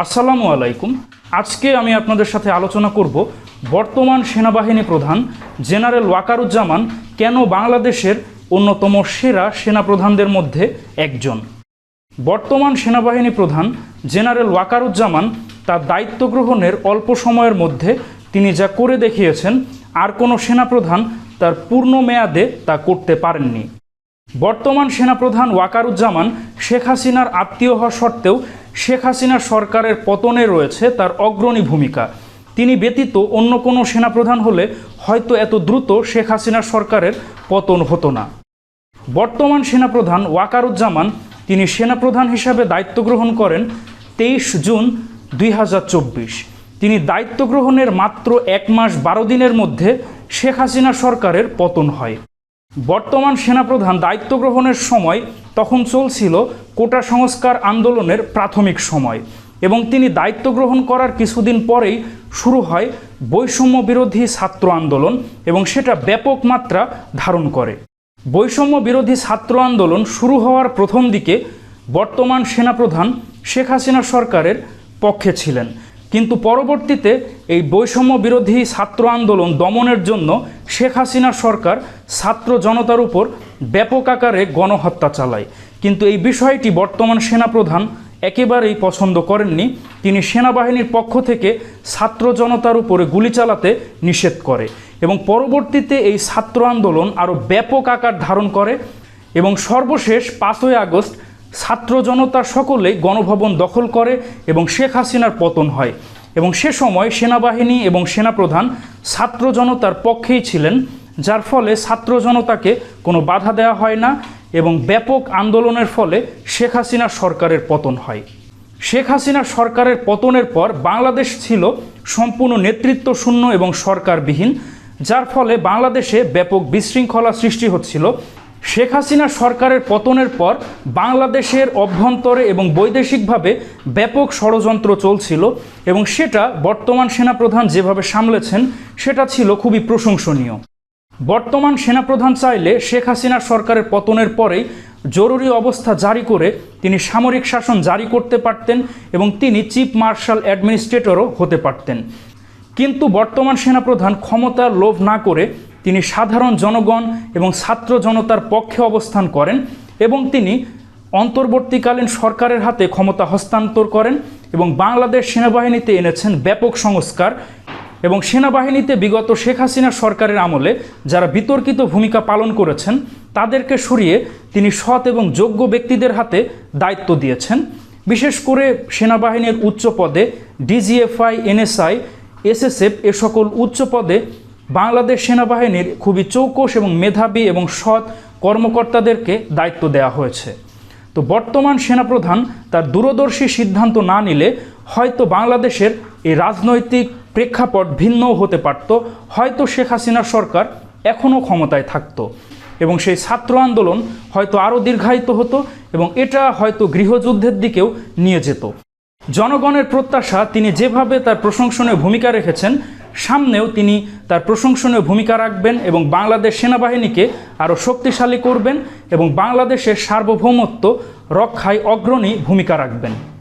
আসসালামু আলাইকুম। আজকে আমি আপনাদের সাথে আলোচনা করব বর্তমান সেনাবাহিনী প্রধান জেনারেল ওয়াকারুজ্জামান কেন বাংলাদেশের অন্যতম সেরা সেনাপ্রধানদের মধ্যে একজন। বর্তমান সেনাবাহিনী প্রধান জেনারেল ওয়াকারুজ্জামান তার দায়িত্ব গ্রহণের অল্প সময়ের মধ্যে তিনি যা করে দেখিয়েছেন, আর কোনো সেনাপ্রধান তার পূর্ণ মেয়াদে তা করতে পারেননি। বর্তমান সেনাপ্রধান ওয়াকারুজ্জামান শেখ হাসিনার আত্মীয় হওয়া সত্ত্বেও শেখ হাসিনার সরকারের পতনে রয়েছে তার অগ্রণী ভূমিকা। তিনি ব্যতীত অন্য কোনো সেনাপ্রধান হলে হয়তো এত দ্রুত শেখ হাসিনা সরকারের পতন হতো না। বর্তমান সেনাপ্রধান ওয়াকারুজ্জামান তিনি সেনাপ্রধান হিসাবে দায়িত্ব গ্রহণ করেন তেইশ জুন দুই তিনি দায়িত্ব গ্রহণের মাত্র এক মাস বারো দিনের মধ্যে শেখ হাসিনা সরকারের পতন হয়। বর্তমান সেনাপ্রধান দায়িত্ব গ্রহণের সময় তখন চলছিল কোটা সংস্কার আন্দোলনের প্রাথমিক সময় এবং তিনি দায়িত্ব গ্রহণ করার কিছুদিন পরেই শুরু হয় বৈষম্য বিরোধী ছাত্র আন্দোলন এবং সেটা ব্যাপক মাত্রা ধারণ করে। বৈষম্য বিরোধী ছাত্র আন্দোলন শুরু হওয়ার প্রথম দিকে বর্তমান সেনাপ্রধান শেখ হাসিনা সরকারের পক্ষে ছিলেন। কিন্তু পরবর্তীতে এই বৈষম্য বিরোধী ছাত্র আন্দোলন দমনের জন্য শেখ হাসিনা সরকার ছাত্র জনতার উপর ব্যাপক আকারে গণহত্যা চালায়। কিন্তু এই বিষয়টি বর্তমান সেনাপ্রধান একেবারেই পছন্দ করেননি। তিনি সেনাবাহিনীর পক্ষ থেকে ছাত্র জনতার উপরে গুলি চালাতে নিষেধ করে এবং পরবর্তীতে এই ছাত্র আন্দোলন আরও ব্যাপক আকার ধারণ করে এবং সর্বশেষ পাঁচই আগস্ট ছাত্র জনতা সকলে গণভবন দখল করে এবং শেখ হাসিনার পতন হয়। এবং সে সময় সেনাবাহিনী এবং সেনাপ্রধান ছাত্র জনতার পক্ষেই ছিলেন, যার ফলে ছাত্র জনতাকে কোনো বাধা দেওয়া হয় না এবং ব্যাপক আন্দোলনের ফলে শেখ হাসিনার সরকারের পতন হয়। শেখ হাসিনা সরকারের পতনের পর বাংলাদেশ ছিল সম্পূর্ণ নেতৃত্ব শূন্য এবং সরকারবিহীন, যার ফলে বাংলাদেশে ব্যাপক বিশৃঙ্খলা সৃষ্টি হচ্ছিল শেখ হাসিনা সরকারের পতনের পর বাংলাদেশের অভ্যন্তরে এবং বৈদেশিকভাবে ব্যাপক ষড়যন্ত্র চলছিল এবং সেটা বর্তমান সেনাপ্রধান যেভাবে সামলেছেন, সেটা ছিল খুবই প্রশংসনীয়। বর্তমান সেনাপ্রধান চাইলে শেখ হাসিনা সরকারের পতনের পরেই জরুরি অবস্থা জারি করে তিনি সামরিক শাসন জারি করতে পারতেন এবং তিনি চিফ মার্শাল অ্যাডমিনিস্ট্রেটরও হতে পারতেন। কিন্তু বর্তমান সেনাপ্রধান ক্ষমতার লোভ না করে তিনি সাধারণ জনগণ এবং ছাত্র জনতার পক্ষে অবস্থান করেন এবং তিনি অন্তর্বর্তীকালীন সরকারের হাতে ক্ষমতা হস্তান্তর করেন এবং বাংলাদেশ সেনাবাহিনীতে এনেছেন ব্যাপক সংস্কার এবং সেনাবাহিনীতে বিগত শেখ হাসিনা সরকারের আমলে যারা বিতর্কিত ভূমিকা পালন করেছেন, তাদেরকে সরিয়ে তিনি সৎ এবং যোগ্য ব্যক্তিদের হাতে দায়িত্ব দিয়েছেন। বিশেষ করে সেনাবাহিনীর উচ্চ পদে ডিজিএফআই, এনএসআই, এসএসএফ এ সকল উচ্চ পদে বাংলাদেশ সেনাবাহিনীর খুবই চৌকস এবং মেধাবী এবং সৎ কর্মকর্তাদেরকে দায়িত্ব দেওয়া হয়েছে। তো বর্তমান সেনাপ্রধান তার দূরদর্শী সিদ্ধান্ত না নিলে হয়তো বাংলাদেশের এই রাজনৈতিক প্রেক্ষাপট ভিন্নও হতে পারত, হয়তো শেখ হাসিনার সরকার এখনও ক্ষমতায় থাকতো এবং সেই ছাত্র আন্দোলন হয়তো আরও দীর্ঘায়িত হতো এবং এটা হয়তো গৃহযুদ্ধের দিকেও নিয়ে যেত। জনগণের প্রত্যাশা, তিনি যেভাবে তার প্রশংসনীয় ভূমিকা রেখেছেন সামনেও তিনি তার প্রশংসনীয় ভূমিকা রাখবেন এবং বাংলাদেশ সেনাবাহিনীকে আরও শক্তিশালী করবেন এবং বাংলাদেশের সার্বভৌমত্ব রক্ষায় অগ্রণী ভূমিকা রাখবেন।